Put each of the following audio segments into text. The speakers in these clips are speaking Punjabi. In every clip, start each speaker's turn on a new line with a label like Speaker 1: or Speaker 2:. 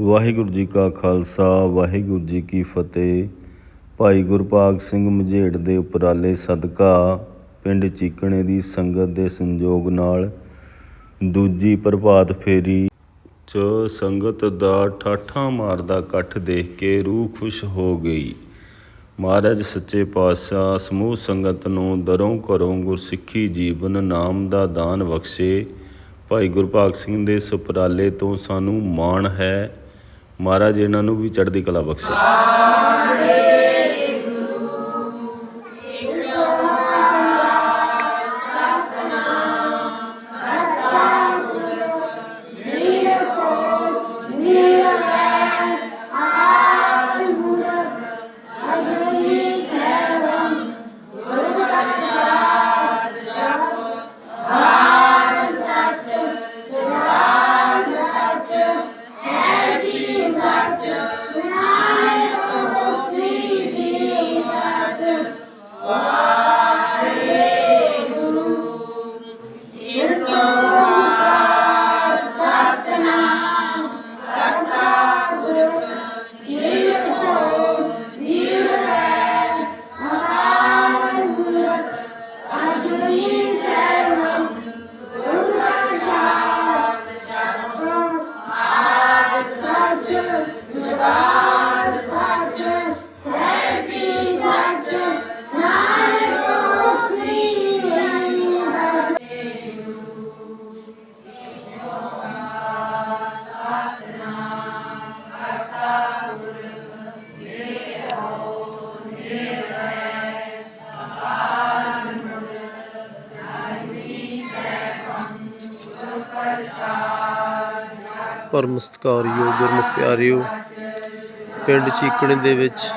Speaker 1: ਵਾਹਿਗੁਰੂ ਜੀ ਕਾ ਖਾਲਸਾ, ਵਾਹਿਗੁਰੂ ਜੀ ਕੀ ਫਤਿਹ। ਭਾਈ ਗੁਰਪਾਗ ਸਿੰਘ ਮਝੇੜ ਦੇ ਉਪਰਾਲੇ ਸਦਕਾ ਪਿੰਡ ਚੀਕਣੇ ਦੀ ਸੰਗਤ ਦੇ ਸੰਯੋਗ ਨਾਲ ਦੂਜੀ ਪ੍ਰਭਾਤ ਫੇਰੀ ਚ ਸੰਗਤ ਦਾ ਠਾਠਾਂ ਮਾਰਦਾ ਇਕੱਠ ਦੇਖ ਕੇ ਰੂਹ ਖੁਸ਼ ਹੋ ਗਈ। ਮਹਾਰਾਜ ਸੱਚੇ ਪਾਤਸ਼ਾਹ, ਸਮੂਹ ਸੰਗਤ ਨੂੰ ਦਰੋਂ ਘਰੋਂ ਗੁਰਸਿੱਖੀ ਜੀਵਨ ਨਾਮ ਦਾ ਦਾਨ ਬਖਸ਼ੇ। ਭਾਈ ਗੁਰਭਾਗ ਸਿੰਘ ਦੇ ਸੁਪਰਾਲੇ ਤੋਂ ਸਾਨੂੰ ਮਾਣ ਹੈ। ਮਹਾਰਾਜ ਇਹਨਾਂ ਨੂੰ ਵੀ ਚੜ੍ਹਦੀ ਕਲਾ ਬਖਸ਼ੇ।
Speaker 2: ਪਰਮ ਸਤਿਕਾਰਯੋਗ ਗੁਰਮੁਖ ਪਿਆਰਿਓ ਪਿੰਡ ਚੀਕਣੇ ਦੇ ਵਿੱਚ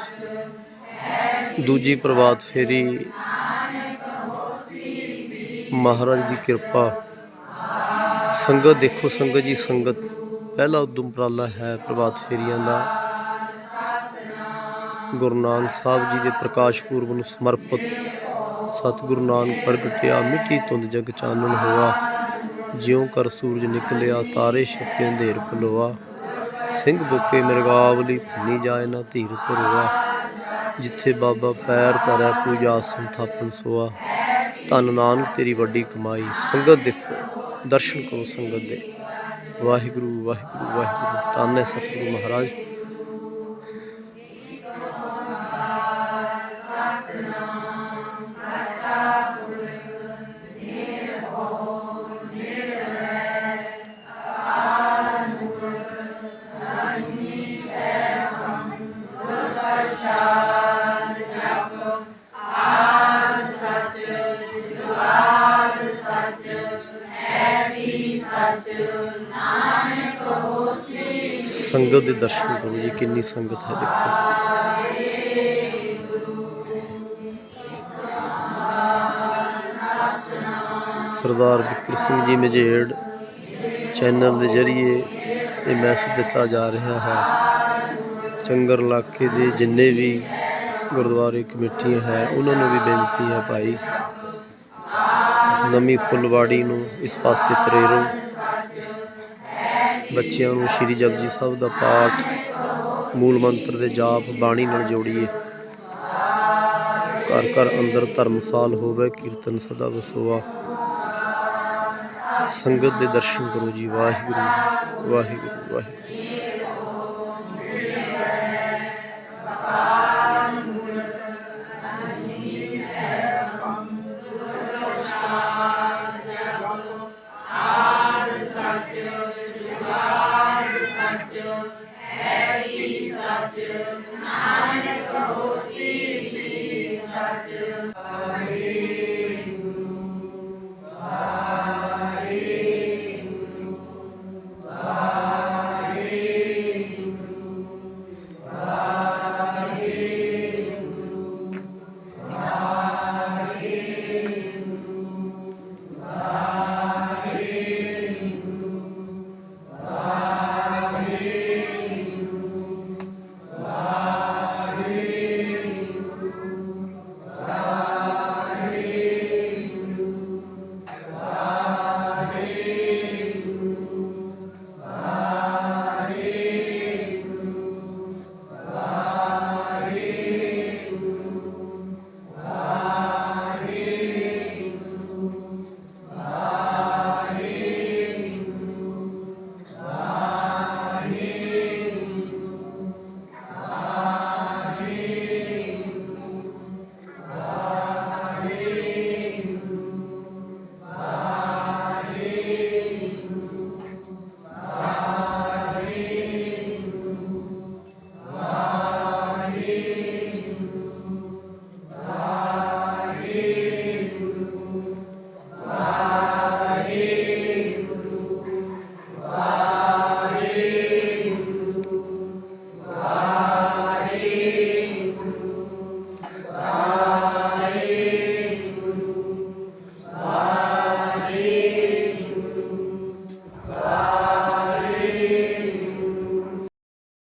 Speaker 2: ਦੂਜੀ ਪ੍ਰਭਾਤ ਫੇਰੀ ਮਹਾਰਾਜ ਦੀ ਕਿਰਪਾ। ਸੰਗਤ ਦੇਖੋ ਸੰਗਤ ਜੀ, ਸੰਗਤ ਪਹਿਲਾ ਉਦਮ ਉਪਰਾਲਾ ਹੈ ਪ੍ਰਭਾਤ ਫੇਰੀਆਂ ਦਾ। ਗੁਰੂ ਨਾਨਕ ਸਾਹਿਬ ਜੀ ਦੇ ਪ੍ਰਕਾਸ਼ ਪੁਰਬ ਨੂੰ ਸਮਰਪਿਤ ਸਤਿਗੁਰੂ ਨਾਨਕ ਪ੍ਰਗਟਿਆ ਮਿੱਟੀ ਧੁੰਦ ਜਗ ਚਾਨਣ ਹੋਆ। ਜਿਉਂ ਕਰ ਸੂਰਜ ਨਿਕਲਿਆ, ਤਾਰੇ ਛਪੇ ਅੰਧੇਰ ਖਲੋਆ ਸਿੰਘ ਬੁੱਕੇ ਮਿਰਗਾਵਲੀ ਭੰਨੀ ਜਾਏ ਨਾ ਧੀਰ ਧਰੋਆ ਜਿੱਥੇ ਬਾਬਾ ਪੈਰ ਧਰੈ, ਪੂਜਾ ਆਸਨ ਥਾਪਨ ਸੋਆ। ਧੰਨ ਨਾਨਕ, ਤੇਰੀ ਵੱਡੀ ਕਮਾਈ। ਸੰਗਤ ਦੇਖੋ, ਦਰਸ਼ਨ ਕਰੋ ਸੰਗਤ ਦੇ। ਵਾਹਿਗੁਰੂ ਵਾਹਿਗੁਰੂ ਵਾਹਿਗੁਰੂ। ਤਾਨੇ ਸਤਿਗੁਰੂ ਮਹਾਰਾਜ। ਸੰਗਤ ਦੇ ਦਰਸ਼ਨ ਕਰੋ ਜੀ, ਕਿੰਨੀ ਸੰਗਤ ਹੈ ਦੇਖੋ। ਸਰਦਾਰ ਬਿਕਰ ਸਿੰਘ ਜੀ ਮਜੇੜ ਚੈਨਲ ਦੇ ਜ਼ਰੀਏ ਇਹ ਮੈਸੇਜ ਦਿੱਤਾ ਜਾ ਰਿਹਾ ਹੈ। ਚੰਗਰ ਇਲਾਕੇ ਦੇ ਜਿੰਨੇ ਵੀ ਗੁਰਦੁਆਰੇ ਕਮੇਟੀਆਂ ਹੈ, ਉਹਨਾਂ ਨੂੰ ਵੀ ਬੇਨਤੀ ਹੈ ਭਾਈ ਨਵੀਂ ਫੁੱਲਵਾੜੀ ਨੂੰ ਇਸ ਪਾਸੇ ਪ੍ਰੇਰੋ। ਬੱਚਿਆਂ ਨੂੰ ਸ਼੍ਰੀ ਜਪਜੀ ਸਾਹਿਬ ਦਾ ਪਾਠ, ਮੂਲ ਮੰਤਰ ਦੇ ਜਾਪ, ਬਾਣੀ ਨਾਲ ਜੋੜੀਏ। ਘਰ ਘਰ ਅੰਦਰ ਧਰਮਸਾਲ ਹੋਵੇ, ਕੀਰਤਨ ਸਦਾ ਵਸੋਆ। ਸੰਗਤ ਦੇ ਦਰਸ਼ਨ ਕਰੋ ਜੀ, ਵਾਹਿਗੁਰੂ ਵਾਹਿਗੁਰੂ ਵਾਹਿਗੁਰੂ।